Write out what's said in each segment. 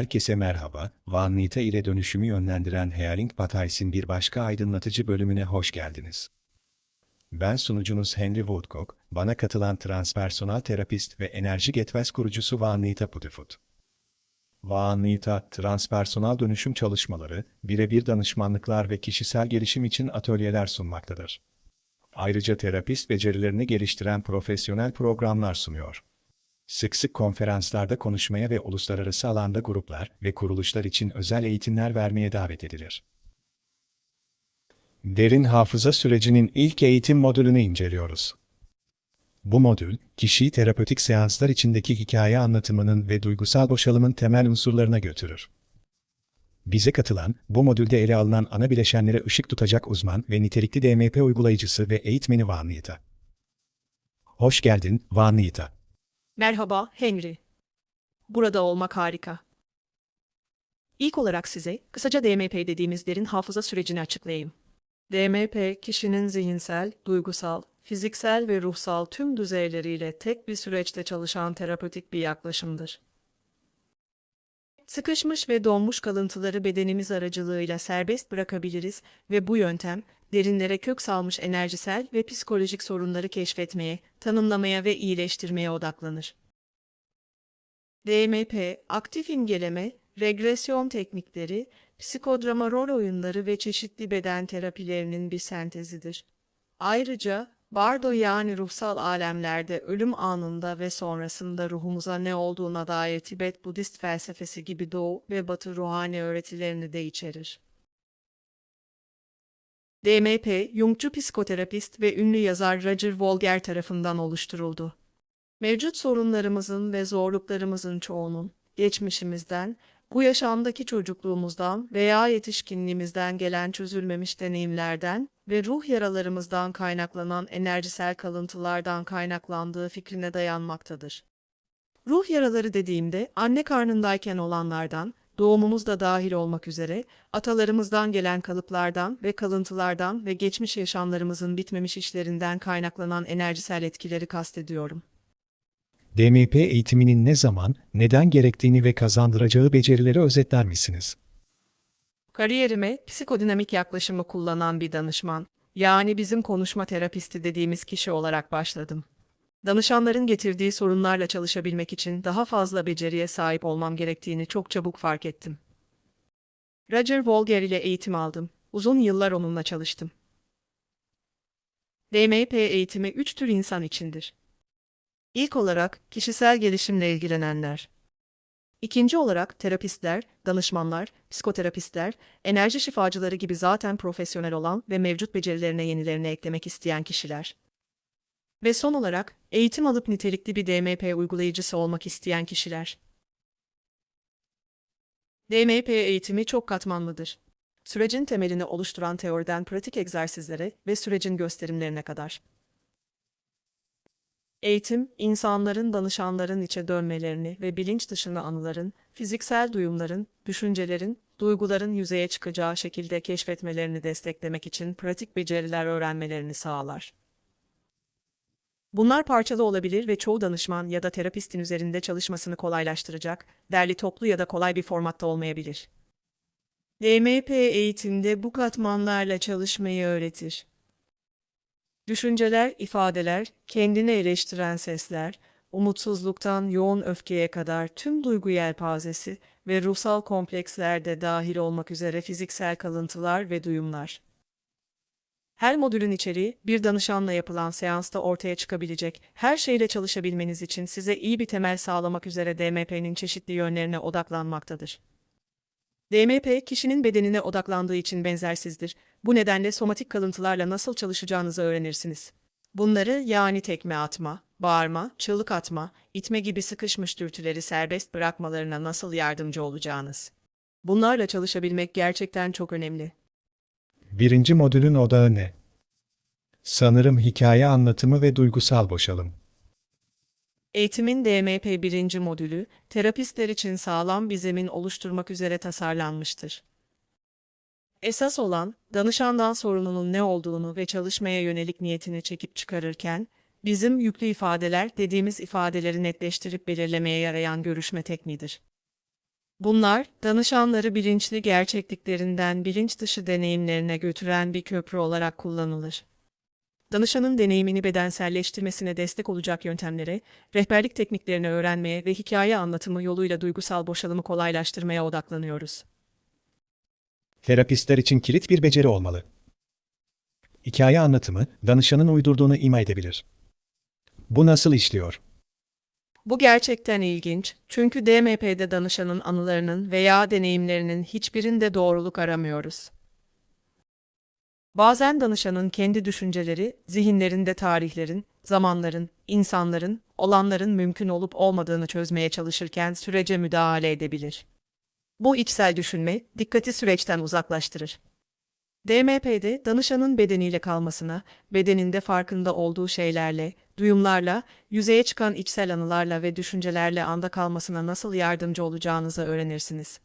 Herkese merhaba, Van Nita ile dönüşümü yönlendiren Healing Batays'in bir başka aydınlatıcı bölümüne hoş geldiniz. Ben sunucunuz Henry Woodcock, bana katılan transpersonal terapist ve enerji getvez kurucusu Van Nita Pudifut. Van Nita, transpersonal dönüşüm çalışmaları, birebir danışmanlıklar ve kişisel gelişim için atölyeler sunmaktadır. Ayrıca terapist becerilerini geliştiren profesyonel programlar sunuyor. Sık sık konferanslarda konuşmaya ve uluslararası alanda gruplar ve kuruluşlar için özel eğitimler vermeye davet edilir. Derin hafıza sürecinin ilk eğitim modülünü inceliyoruz. Bu modül, kişiyi terapötik seanslar içindeki hikaye anlatımının ve duygusal boşalımın temel unsurlarına götürür. Bize katılan, bu modülde ele alınan ana bileşenlere ışık tutacak uzman ve nitelikli DMP uygulayıcısı ve eğitmeni Vaniyeta. Hoş geldin, Vaniyeta. Merhaba Henry. Burada olmak harika. İlk olarak size kısaca DMP dediğimiz derin hafıza sürecini açıklayayım. DMP, kişinin zihinsel, duygusal, fiziksel ve ruhsal tüm düzeyleriyle tek bir süreçte çalışan terapötik bir yaklaşımdır. Sıkışmış ve donmuş kalıntıları bedenimiz aracılığıyla serbest bırakabiliriz ve bu yöntem, derinlere kök salmış enerjisel ve psikolojik sorunları keşfetmeye, tanımlamaya ve iyileştirmeye odaklanır. DMP, aktif imgeleme, regresyon teknikleri, psikodrama rol oyunları ve çeşitli beden terapilerinin bir sentezidir. Ayrıca, bardo yani ruhsal alemlerde ölüm anında ve sonrasında ruhumuza ne olduğuna dair Tibet Budist felsefesi gibi Doğu ve Batı ruhani öğretilerini de içerir. DMP, Jungçu psikoterapist ve ünlü yazar Roger Volger tarafından oluşturuldu. Mevcut sorunlarımızın ve zorluklarımızın çoğunun, geçmişimizden, bu yaşamdaki çocukluğumuzdan veya yetişkinliğimizden gelen çözülmemiş deneyimlerden ve ruh yaralarımızdan kaynaklanan enerjisel kalıntılardan kaynaklandığı fikrine dayanmaktadır. Ruh yaraları dediğimde anne karnındayken olanlardan, doğumumuz da dahil olmak üzere, atalarımızdan gelen kalıplardan ve kalıntılardan ve geçmiş yaşamlarımızın bitmemiş işlerinden kaynaklanan enerjisel etkileri kastediyorum. DMP eğitiminin ne zaman, neden gerektiğini ve kazandıracağı becerileri özetler misiniz? Kariyerime psikodinamik yaklaşımı kullanan bir danışman, yani bizim konuşma terapisti dediğimiz kişi olarak başladım. Danışanların getirdiği sorunlarla çalışabilmek için daha fazla beceriye sahip olmam gerektiğini çok çabuk fark ettim. Roger Volger ile eğitim aldım. Uzun yıllar onunla çalıştım. DMP eğitimi üç tür insan içindir. İlk olarak kişisel gelişimle ilgilenenler. İkinci olarak terapistler, danışmanlar, psikoterapistler, enerji şifacıları gibi zaten profesyonel olan ve mevcut becerilerine yenilerini eklemek isteyen kişiler. Ve son olarak eğitim alıp nitelikli bir DMP uygulayıcısı olmak isteyen kişiler. DMP eğitimi çok katmanlıdır. Sürecin temelini oluşturan teoriden pratik egzersizlere ve sürecin gösterimlerine kadar. Eğitim, insanların danışanların içe dönmelerini ve bilinç dışında anıların, fiziksel duyumların, düşüncelerin, duyguların yüzeye çıkacağı şekilde keşfetmelerini desteklemek için pratik beceriler öğrenmelerini sağlar. Bunlar parçalı olabilir ve çoğu danışman ya da terapistin üzerinde çalışmasını kolaylaştıracak, derli toplu ya da kolay bir formatta olmayabilir. DMP eğitimde bu katmanlarla çalışmayı öğretir. Düşünceler, ifadeler, kendini eleştiren sesler, umutsuzluktan yoğun öfkeye kadar tüm duygu yelpazesi ve ruhsal kompleksler de dahil olmak üzere fiziksel kalıntılar ve duyumlar. Her modülün içeriği bir danışanla yapılan seansta ortaya çıkabilecek her şeyle çalışabilmeniz için size iyi bir temel sağlamak üzere DMP'nin çeşitli yönlerine odaklanmaktadır. DMP, kişinin bedenine odaklandığı için benzersizdir. Bu nedenle somatik kalıntılarla nasıl çalışacağınızı öğrenirsiniz. Bunları yani tekme atma, bağırma, çığlık atma, itme gibi sıkışmış dürtüleri serbest bırakmalarına nasıl yardımcı olacağınız. Bunlarla çalışabilmek gerçekten çok önemli. Birinci modülün odağı ne? Sanırım hikaye anlatımı ve duygusal boşalım. Eğitimin DMP birinci modülü, terapistler için sağlam bir zemin oluşturmak üzere tasarlanmıştır. Esas olan, danışandan sorununun ne olduğunu ve çalışmaya yönelik niyetini çekip çıkarırken, bizim yüklü ifadeler dediğimiz ifadeleri netleştirip belirlemeye yarayan görüşme tekniğidir. Bunlar, danışanları bilinçli gerçekliklerinden bilinç dışı deneyimlerine götüren bir köprü olarak kullanılır. Danışanın deneyimini bedenselleştirmesine destek olacak yöntemlere, rehberlik tekniklerini öğrenmeye ve hikaye anlatımı yoluyla duygusal boşalımı kolaylaştırmaya odaklanıyoruz. Terapistler için kilit bir beceri olmalı. Hikaye anlatımı, danışanın uydurduğunu ima edebilir. Bu nasıl işliyor? Bu gerçekten ilginç çünkü DMP'de danışanın anılarının veya deneyimlerinin hiçbirinde doğruluk aramıyoruz. Bazen danışanın kendi düşünceleri, zihinlerinde tarihlerin, zamanların, insanların, olanların mümkün olup olmadığını çözmeye çalışırken sürece müdahale edebilir. Bu içsel düşünme, dikkati süreçten uzaklaştırır. DMP'de danışanın bedeniyle kalmasına, bedeninde farkında olduğu şeylerle, duyumlarla, yüzeye çıkan içsel anılarla ve düşüncelerle anda kalmasına nasıl yardımcı olacağınızı öğrenirsiniz.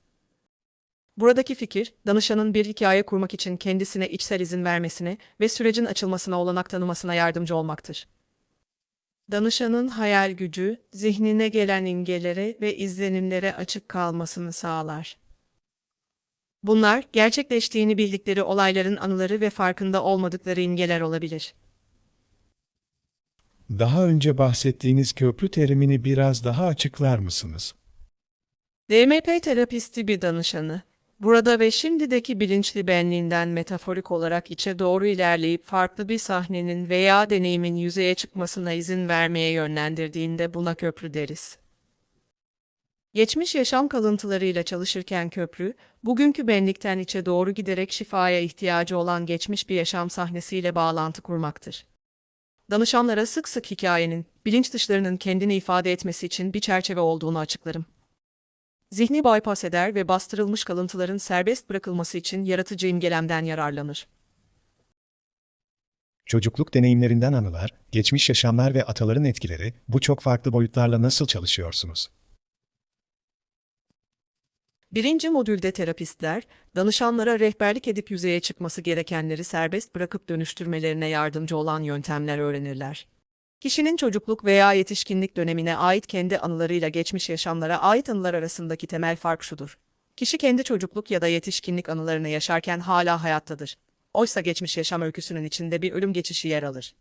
Buradaki fikir, danışanın bir hikaye kurmak için kendisine içsel izin vermesine ve sürecin açılmasına olanak tanımasına yardımcı olmaktır. Danışanın hayal gücü, zihnine gelen imgelere ve izlenimlere açık kalmasını sağlar. Bunlar, gerçekleştiğini bildikleri olayların anıları ve farkında olmadıkları imgeler olabilir. Daha önce bahsettiğiniz köprü terimini biraz daha açıklar mısınız? DMP terapisti bir danışanı. Burada ve şimdideki bilinçli benliğinden metaforik olarak içe doğru ilerleyip farklı bir sahnenin veya deneyimin yüzeye çıkmasına izin vermeye yönlendirdiğinde buna köprü deriz. Geçmiş yaşam kalıntılarıyla çalışırken köprü, bugünkü benlikten içe doğru giderek şifaya ihtiyacı olan geçmiş bir yaşam sahnesiyle bağlantı kurmaktır. Danışanlara sık sık hikayenin, bilinç dışlarının kendini ifade etmesi için bir çerçeve olduğunu açıklarım. Zihni bypass eder ve bastırılmış kalıntıların serbest bırakılması için yaratıcı imgelemden yararlanır. Çocukluk deneyimlerinden anılar, geçmiş yaşamlar ve ataların etkileri, bu çok farklı boyutlarla nasıl çalışıyorsunuz? Birinci modülde terapistler, danışanlara rehberlik edip yüzeye çıkması gerekenleri serbest bırakıp dönüştürmelerine yardımcı olan yöntemler öğrenirler. Kişinin çocukluk veya yetişkinlik dönemine ait kendi anılarıyla geçmiş yaşamlara ait anılar arasındaki temel fark şudur. Kişi kendi çocukluk ya da yetişkinlik anılarını yaşarken hala hayattadır. Oysa geçmiş yaşam öyküsünün içinde bir ölüm geçişi yer alır.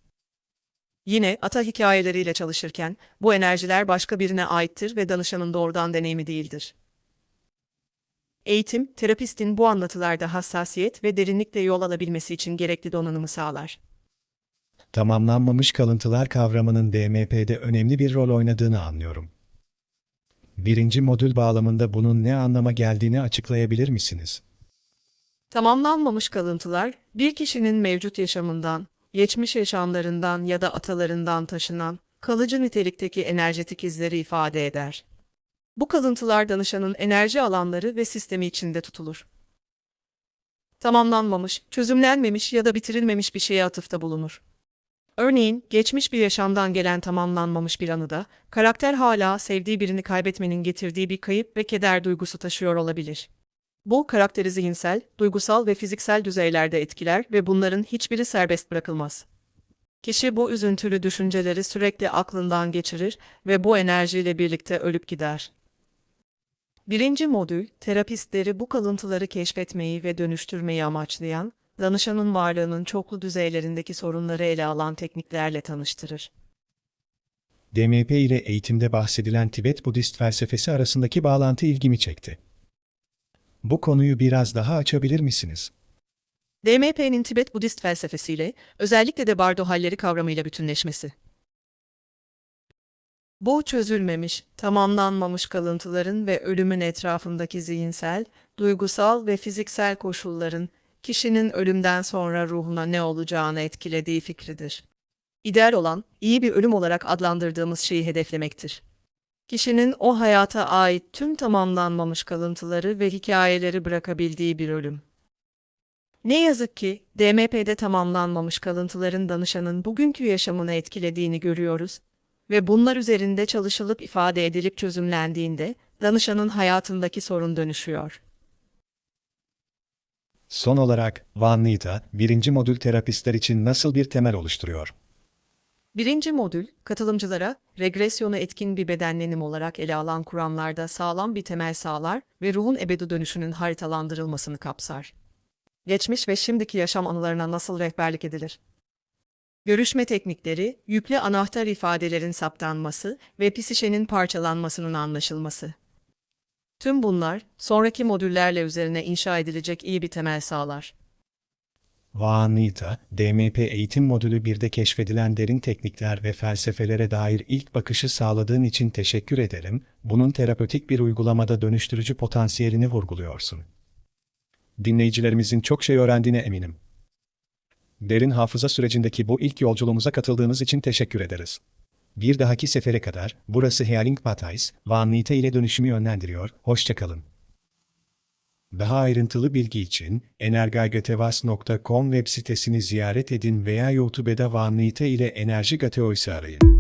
Yine ata hikayeleriyle çalışırken bu enerjiler başka birine aittir ve danışanın doğrudan deneyimi değildir. Eğitim, terapistin bu anlatılarda hassasiyet ve derinlikle yol alabilmesi için gerekli donanımı sağlar. Tamamlanmamış kalıntılar kavramının DMP'de önemli bir rol oynadığını anlıyorum. Birinci modül bağlamında bunun ne anlama geldiğini açıklayabilir misiniz? Tamamlanmamış kalıntılar, bir kişinin mevcut yaşamından, geçmiş yaşamlarından ya da atalarından taşınan kalıcı nitelikteki enerjetik izleri ifade eder. Bu kalıntılar danışanın enerji alanları ve sistemi içinde tutulur. Tamamlanmamış, çözümlenmemiş ya da bitirilmemiş bir şeye atıfta bulunur. Örneğin, geçmiş bir yaşamdan gelen tamamlanmamış bir anıda, karakter hala sevdiği birini kaybetmenin getirdiği bir kayıp ve keder duygusu taşıyor olabilir. Bu, karakteri zihinsel, duygusal ve fiziksel düzeylerde etkiler ve bunların hiçbiri serbest bırakılmaz. Kişi bu üzüntülü düşünceleri sürekli aklından geçirir ve bu enerjiyle birlikte ölüp gider. Birinci modül, terapistleri bu kalıntıları keşfetmeyi ve dönüştürmeyi amaçlayan, danışanın varlığının çoklu düzeylerindeki sorunları ele alan tekniklerle tanıştırır. DMP ile eğitimde bahsedilen Tibet Budist felsefesi arasındaki bağlantı ilgimi çekti. Bu konuyu biraz daha açabilir misiniz? DMP'nin Tibet Budist felsefesiyle, özellikle de bardo halleri kavramıyla bütünleşmesi. Bu çözülmemiş, tamamlanmamış kalıntıların ve ölümün etrafındaki zihinsel, duygusal ve fiziksel koşulların kişinin ölümden sonra ruhuna ne olacağını etkilediği fikridir. İdeal olan, iyi bir ölüm olarak adlandırdığımız şeyi hedeflemektir. Kişinin o hayata ait tüm tamamlanmamış kalıntıları ve hikayeleri bırakabildiği bir ölüm. Ne yazık ki DMP'de tamamlanmamış kalıntıların danışanın bugünkü yaşamını etkilediğini görüyoruz ve bunlar üzerinde çalışılıp ifade edilip çözümlendiğinde danışanın hayatındaki sorun dönüşüyor. Son olarak, Van Nita, birinci modül terapistler için nasıl bir temel oluşturuyor? Birinci modül, katılımcılara regresyona etkin bir bedenlenim olarak ele alan kuramlarda sağlam bir temel sağlar ve ruhun ebedu dönüşünün haritalandırılmasını kapsar. Geçmiş ve şimdiki yaşam anılarına nasıl rehberlik edilir? Görüşme teknikleri, yüklü anahtar ifadelerin saptanması ve psişenin parçalanmasının anlaşılması. Tüm bunlar, sonraki modüllerle üzerine inşa edilecek iyi bir temel sağlar. Vanita, DMP eğitim modülü 1'de keşfedilen derin teknikler ve felsefelere dair ilk bakışı sağladığın için teşekkür ederim. Bunun terapötik bir uygulamada dönüştürücü potansiyelini vurguluyorsun. Dinleyicilerimizin çok şey öğrendiğine eminim. Derin hafıza sürecindeki bu ilk yolculuğumuza katıldığınız için teşekkür ederiz. Bir dahaki sefere kadar, burası Healing Pathways, Vanita ile dönüşümü yönlendiriyor. Hoşçakalın. Daha ayrıntılı bilgi için energaygatevas.com web sitesini ziyaret edin veya YouTube'da Vanita ile Enerji Gateois'i arayın.